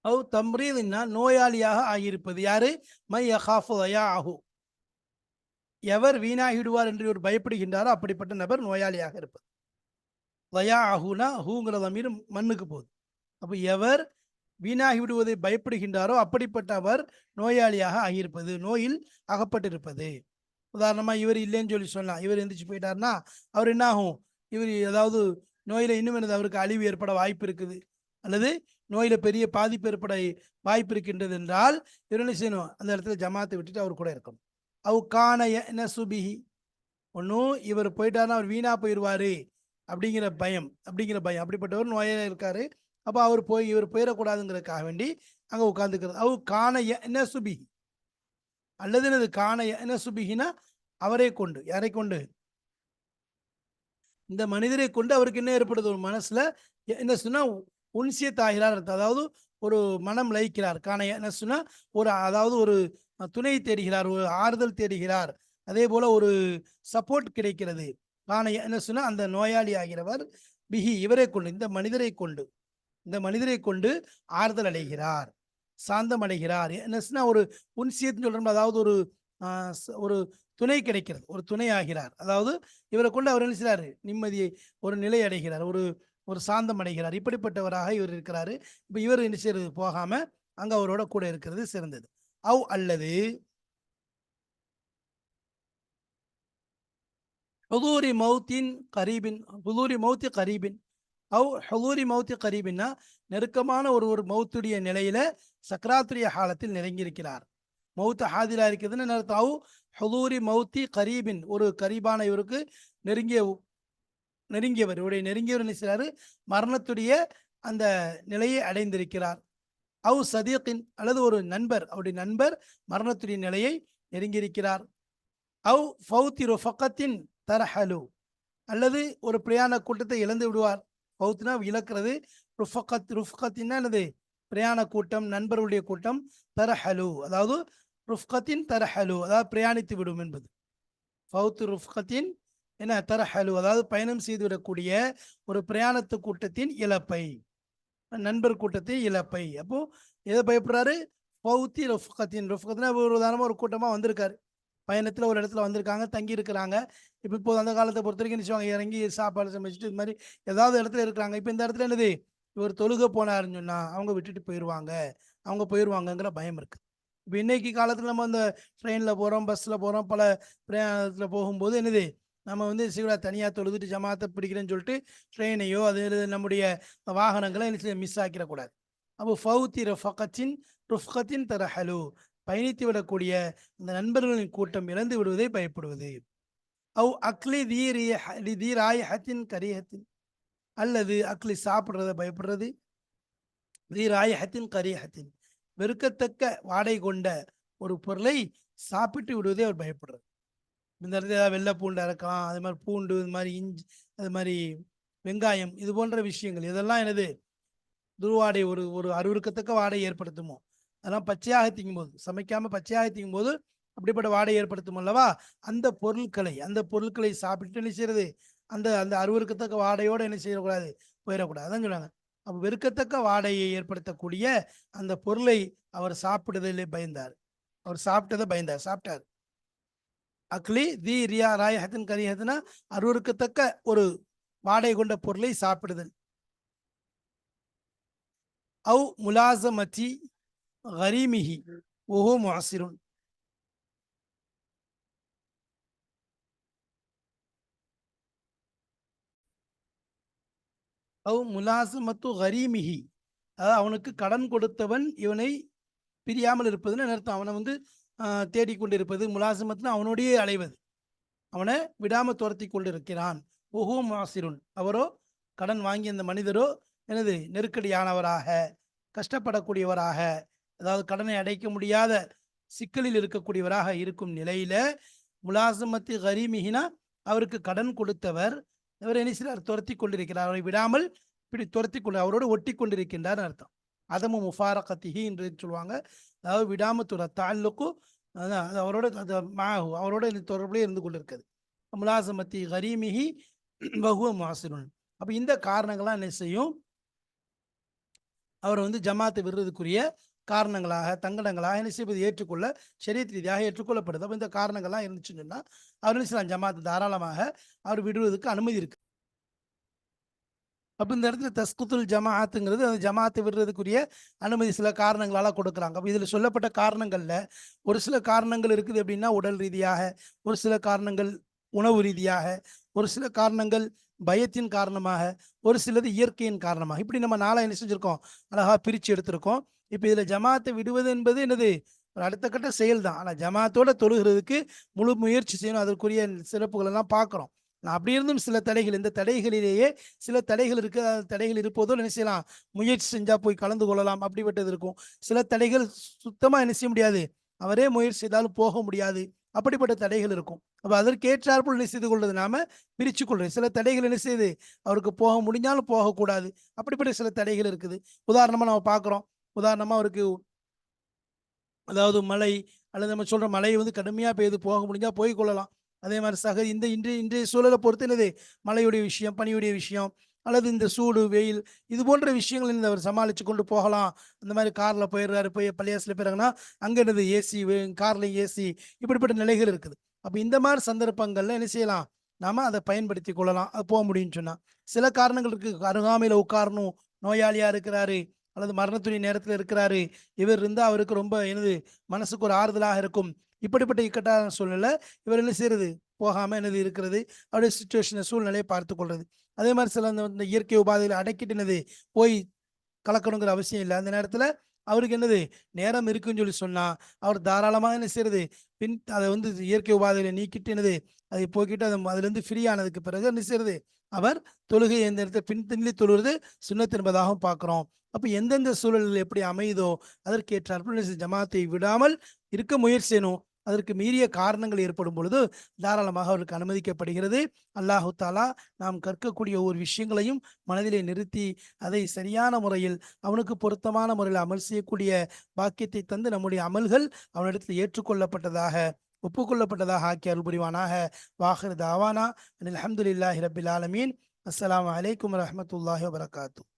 அவு தம்ரீதுன்னா நோயாளியாக ஆகியிருப்பது யாரு? மை யஹாஃபு லயா அஹு எவர் வீணாகிடுவார் என்று இவர் பயப்படுகின்றாரோ அப்படிப்பட்ட நபர் நோயாளியாக இருப்பது லயா அஹுனா ஹூங்கிற மீது மண்ணுக்கு போகுது. அப்போ எவர் வீணாகி விடுவதை பயப்படுகின்றாரோ அப்படிப்பட்ட அவர் நோயாளியாக ஆகியிருப்பது நோயில் அகப்பட்டிருப்பது. உதாரணமா இவர் இல்லைன்னு சொல்லி சொல்லலாம் இவர் எந்திரிச்சு போயிட்டாருன்னா அவர் என்ன ஆகும் இவர் ஏதாவது நோயில இன்னும் எனது அவருக்கு அழிவு ஏற்பட வாய்ப்பு இருக்குது. அல்லது நோயில பெரிய பாதிப்பு ஏற்பட வாய்ப்பு இருக்கின்றது என்றால் இவர் என்ன செய்யணும்? அந்த இடத்துல ஜமாத்தை விட்டுட்டு அவர் கூட இருக்கணும். அவு காண என்ன சுபிஹி ஒன்றும் இவர் போயிட்டாருன்னா அவர் வீணா போயிடுவாரு அப்படிங்கிற பயம் அப்படிங்கிற பயம். அப்படிப்பட்டவர் நோயாக இருக்காரு. அப்போ அவர் போய் இவர் போயிடக்கூடாதுங்கிறதுக்காக வேண்டி அங்கே உட்காந்துக்கிறது அவ காண என்ன சுபிகி அல்லது என்னது? காண என்ன சுபிகினா அவரை கொண்டு யாரை கொண்டு? இந்த மனிதரை கொண்டு அவருக்கு என்ன ஏற்படுது? ஒரு மனசுல என்ன சொன்னா உன்சிய தாகிறார் அதாவது ஒரு மனம் லயிக்கிறார். காண என்ன சொன்னா ஒரு அதாவது ஒரு துணை தேடுகிறார் ஒரு ஆறுதல் தேடுகிறார். அதே போல ஒரு சப்போர்ட் கிடைக்கிறது. காண என்ன சொன்னா அந்த நோயாளி ஆகிறவர் பிஹி இவரை கொண்டு இந்த மனிதரை கொண்டு. இந்த மனிதரை கொண்டு ஆறுதல் அடைகிறார் சாந்தம் அடைகிறார். என்ன சொன்னா ஒரு உன்சியத்துன்னு சொல்றோம் அதாவது ஒரு ஆஹ், ஒரு துணை கிடைக்கிறது ஒரு துணை ஆகிறார். அதாவது இவரை கொண்டு அவர் என்ன செய்றாரு? நிம்மதியை ஒரு நிலை அடைகிறார் ஒரு ஒரு சாந்தம் அடைகிறார். இப்படிப்பட்டவராக இவர் இருக்கிறாரு. இப்போ இவர் என்ன செய்யறது போகாம அங்க அவரோட கூட இருக்கிறது சிறந்தது. அவ் அல்லது ஹுதூரி மௌத்தின் கரீபின் ஹுதூரி மௌத்தி கரீபின் அவ் ஹலூரி மௌத்தி கரீபின்னா நெருக்கமான ஒரு ஒரு மௌத்துடைய நிலையில சக்ராத்துடைய காலத்தில் நெருங்கியிருக்கிறார். மௌத்து ஹாதிரா இருக்குதுன்னு என்ன அர்த்தம்? அவ் மௌத்தி கரீபின் ஒரு கரீபான இவருக்கு நெருங்கிய நெருங்கியவர். இவருடைய நெருங்கியவர் என்ன மரணத்துடைய அந்த நிலையை அடைந்திருக்கிறார். அவு சதீக்கின் அல்லது ஒரு நண்பர் அவருடைய நண்பர் மரணத்துடைய நிலையை நெருங்கியிருக்கிறார். அவ் ஃபவுத்தி ரொஃபக்கத்தின் தரஹலு அல்லது ஒரு பிரயாண கூட்டத்தை இழந்து விடுவார். ஃபவுத்னா இழக்கிறது ருஃபகத் ருஃபகத்தின்னா என்னது? பிரயாண கூட்டம் நண்பர்களுடைய கூட்டம் தரஹலு. அதாவது ருஃப்கத்தின் தரஹலு அதாவது பிரயாணித்து விடும் என்பது. ஃபவுத்து ருஃப்கத்தின் என்ன? தரஹலு. அதாவது பயணம் செய்து விடக்கூடிய ஒரு பிரயாணத்து கூட்டத்தின் இழப்பை நண்பர் கூட்டத்தின் இழப்பை. அப்போ எதை பயப்படுறாரு? ஃபவுத்தி ருஃப்கத்தின் ருஃப்கத்தின் ஒரு உதாரணமாக ஒரு கூட்டமாக வந்திருக்காரு. பயணத்தில் ஒரு இடத்துல வந்திருக்காங்க தங்கி இருக்கிறாங்க இப்போ இப்போது அந்த காலத்தை பொறுத்த வரைக்கும் என்ன இறங்கி சாப்பாடு சமைச்சிட்டு இது மாதிரி ஏதாவது இடத்துல இருக்கிறாங்க. இப்போ இந்த இடத்துல என்னது? இவர் தொழுக போனாருன்னு சொன்னால் அவங்க விட்டுட்டு போயிடுவாங்க அவங்க போயிடுவாங்கங்கிற பயம் இருக்குது இப்போ இன்னைக்கு காலத்தில் நம்ம அந்த ட்ரெயினில் போகிறோம் பஸ்ஸில் போகிறோம் பல பிரயாணத்தில் போகும்போது என்னது? நம்ம வந்து சிவரா தனியாக தொழுதுட்டு ஜமாத்தை பிடிக்கிறேன்னு சொல்லிட்டு ட்ரெயினையோ அது நம்முடைய வாகனங்களை மிஸ் ஆக்கிடக்கூடாது. அப்போ ஃபவுத்தி ரஃபகத்தின் ருஃபகத்தின் தரஹலு. பயணித்து விடக்கூடிய அந்த நண்பர்களின் கூட்டம் இழந்து விடுவதை பயப்படுவது. அவ் அக்லி தீரிய தீராய் ஹத்தின் கரியஹத்தின் அல்லது அக்லி சாப்பிட்றத பயப்படுறது. தீராய் ஹத்தின் கரியஹத்தின் வெறுக்கத்தக்க வாடை கொண்ட ஒரு பொருளை சாப்பிட்டு விடுவதே அவர் பயப்படுறது இந்த இடத்துல ஏதாவது வெள்ளை பூண்டு அறக்கலாம் அது மாதிரி பூண்டு இது மாதிரி இஞ்சி அது மாதிரி வெங்காயம் இது போன்ற விஷயங்கள். இதெல்லாம் எனது துருவாடை ஒரு ஒரு அருவருக்கத்தக்க வாடை ஏற்படுத்துமோ? அதெல்லாம் பச்சையாக திங்கும் போது சமைக்காம பச்சையாக தீங்கும் போது அப்படிப்பட்ட வாடை ஏற்படுத்தும் அல்லவா? அந்த பொருட்களை அந்த பொருட்களை சாப்பிட்டு என்ன செய்யறது? அந்த அந்த அருவருக்கத்தக்க வாடையோடு என்ன செய்யக்கூடாது? போயிடக்கூடாது. அதான் சொன்னாங்க அப்போ வெறுக்கத்தக்க வாடையை ஏற்படுத்தக்கூடிய அந்த பொருளை அவர் சாப்பிடுதலே பயந்தார். அவர் சாப்பிட்டதை பயந்தார் சாப்பிட்டார். அக்லி தி ரியா ராய் ஹதன் கரி கரிஹத்னா அருவருக்கத்தக்க ஒரு வாடை கொண்ட பொருளை சாப்பிடுதல். அவ் முலாசமச்சி கரீமிஹி ஓஹோ முஹசிருன் அவ் முலாசமத்து கரீமிஹி. அதாவது அவனுக்கு கடன் கொடுத்தவன் இவனை பிரியாமல் இருப்பதுன்னு அர்த்தம். அவனை வந்து தேடிக்கொண்டிருப்பது முலாசமத்துன்னு அவனோடையே அலைவது. அவனை விடாம துரத்தி கொண்டிருக்கிறான். ஓஹோ மாசிருன் அவரோ கடன் வாங்கிய அந்த மனிதரோ எனது நெருக்கடியானவராக கஷ்டப்படக்கூடியவராக அதாவது கடனை அடைக்க முடியாத சிக்கலில் இருக்கக்கூடியவராக இருக்கும் நிலையில முலாசமத்து கரீமிகினா அவருக்கு கடன் கொடுத்தவர். இவர் என்ன செய்கிறார் துரத்தி கொண்டிருக்கிறார். அவரை விடாமல் இப்படி துரத்தி கொண்டு அவரோடு ஒட்டி கொண்டிருக்கின்றார் அர்த்தம். அதமு முஃபாரகத்திஹி என்று சொல்லுவாங்க. அதாவது விடாம துற தாலுக்கு அவரோட அந்த மாகு அவரோட இந்த தொடர்புலேயே இருந்து கொண்டிருக்கிறது. முலாசமத்தி கரீமிஹி பகுவ மாசிருன் அப்போ இந்த காரணங்கள்லாம் என்ன செய்யும்? அவரை வந்து ஜமாத்து விடுறதுக்குரிய காரணங்களாக தங்கடங்களாக என்ன செய்வது ஏற்றுக்கொள்ள சரியத் ரீதியாக ஏற்றுக்கொள்ளப்படுது. அப்போ இந்த காரணங்கள்லாம் இருந்துச்சுன்னா அவர் என்ன ஜமாத் ஜமாத்து தாராளமாக அவர் விடுவதற்கு அனுமதி இருக்கு. அப்போ இந்த இடத்துல தஸ்குத்துல் ஜமாத்துங்கிறது அந்த ஜமாத்தை விடுறதுக்குரிய அனுமதி சில காரணங்களால் கொடுக்குறாங்க. அப்போ இதில் சொல்லப்பட்ட காரணங்களில் ஒரு சில காரணங்கள் இருக்குது அப்படின்னா உடல் ரீதியாக ஒரு சில காரணங்கள் உணவு ரீதியாக ஒரு சில காரணங்கள் பயத்தின் காரணமாக ஒரு சிலது இயற்கையின் காரணமாக. இப்படி நம்ம நாளாக என்ன செஞ்சுருக்கோம்? அழகாக பிரித்து எடுத்திருக்கோம். இப்போ இதில் ஜமாத்தை விடுவது என்பது என்னது? ஒரு அடுத்த கட்ட செயல் தான் ஆனால் ஜமாத்தோட தொழுகிறதுக்கு முழு முயற்சி செய்யணும். அதற்குரிய சிறப்புகள் எல்லாம் பார்க்குறோம். அப்படி இருந்தும் சில தடைகள் இந்த தடைகளிலேயே சில தடைகள் இருக்க. தடைகள் இருப்பதோ என்ன செய்யலாம்? முயற்சி செஞ்சால் போய் கலந்து கொள்ளலாம். அப்படிப்பட்டது இருக்கும். சில தடைகள் சுத்தமாக என்ன செய்ய முடியாது? அவரே முயற்சி செய்தாலும் போக முடியாது. அப்படிப்பட்ட தடைகள் இருக்கும். அப்போ அதற்கேற்றாற்போல் என்ன செய்து கொள்வது? நாம பிரித்து கொள்றது. சில தடைகள் என்ன செய்யுது? அவருக்கு போக முடிஞ்சாலும் போகக்கூடாது. அப்படிப்பட்ட சில தடைகள் இருக்குது. உதாரணமாக நம்ம பார்க்குறோம். உதாரணமாக அவருக்கு அதாவது மழை அல்லது நம்ம சொல்கிற மழை வந்து கடுமையாக பெய்து போக முடிஞ்சால் போய் கொள்ளலாம். அதே மாதிரி சக இந்த இன்றைய இன்றைய சூழலை பொறுத்து என்னது? மழையுடைய விஷயம் பனியுடைய விஷயம் அல்லது இந்த சூடு வெயில் இது போன்ற விஷயங்கள் இந்த அவர் சமாளித்து கொண்டு போகலாம். அந்த மாதிரி காரில் போயிடுறாரு போய் பள்ளியாசில் போயிறாங்கன்னா அங்கே என்னது? ஏசி காரில் ஏசி இப்படிப்பட்ட நிலைகள் இருக்குது. அப்போ இந்த மாதிரி சந்தர்ப்பங்களில் என்ன செய்யலாம்? நாம் அதை பயன்படுத்தி கொள்ளலாம். அது போக முடியும்னு சொன்னால் சில காரணங்கள் இருக்குது அருகாமையில் உட்காரணும் நோயாளியாக இருக்கிறாரு அல்லது மரணத்துடைய நேரத்தில் இருக்கிறாரு. இவர் இருந்தால் அவருக்கு ரொம்ப எனது மனசுக்கு ஒரு ஆறுதலாக இருக்கும். இப்படிப்பட்ட இக்கட்டான சூழ்நிலை இவர் என்ன செய்யறது போகாமல் எனது இருக்கிறது? அவருடைய சுச்சுவேஷனை சூழ்நிலையை பார்த்து கொள்வது அதே மாதிரி சில அந்த இயற்கை உபாதையில் அடக்கிட்டு என்னது போய் கலக்கணுங்கிற அவசியம் இல்லை. அந்த நேரத்தில் அவருக்கு என்னது நேரம் இருக்குன்னு சொல்லி சொன்னால் அவர் தாராளமாக என்ன செய்யறது பின் அதை வந்து இயற்கை உபாதைகளை நீக்கிட்டு என்னது அதை போக்கிட்டு அது அதுலேருந்து ஃப்ரீ ஆனதுக்கு பிறகு என்ன செய்யறது அவர் தொழுகை எந்த இடத்துல பின்தள்ளி தொழுவது சுண்ணத்தின்பதாகவும் பார்க்குறோம். அப்போ எந்தெந்த சூழல்கள் எப்படி அமையுதோ அதற்கேற்றாற்போல் ஜமாத்தை விடாமல் இருக்க முயற்சி செய்யணும். அதற்கு மீறிய காரணங்கள் ஏற்படும் பொழுது தாராளமாக அவருக்கு அனுமதிக்கப்படுகிறது. அல்லாஹு தாலா நாம் கற்கக்கூடிய ஒவ்வொரு விஷயங்களையும் மனதிலே நிறுத்தி அதை சரியான முறையில் அவனுக்கு பொருத்தமான முறையில் அமல் செய்யக்கூடிய பாக்கியத்தை தந்து நம்முடைய அமல்கள் அவனிடத்தில் ஏற்றுக்கொள்ளப்பட்டதாக ஒப்புக்கொள்ளப்பட்டதாக ஆக்கி அருள் புரிவானாக வாஹர் தாவானா. அலமதுல்லாஹி ரபில் ஆலமீன். அஸ்லாம் வலைக்கம் வரமத்துல்லாஹி வபரகாத்தூ.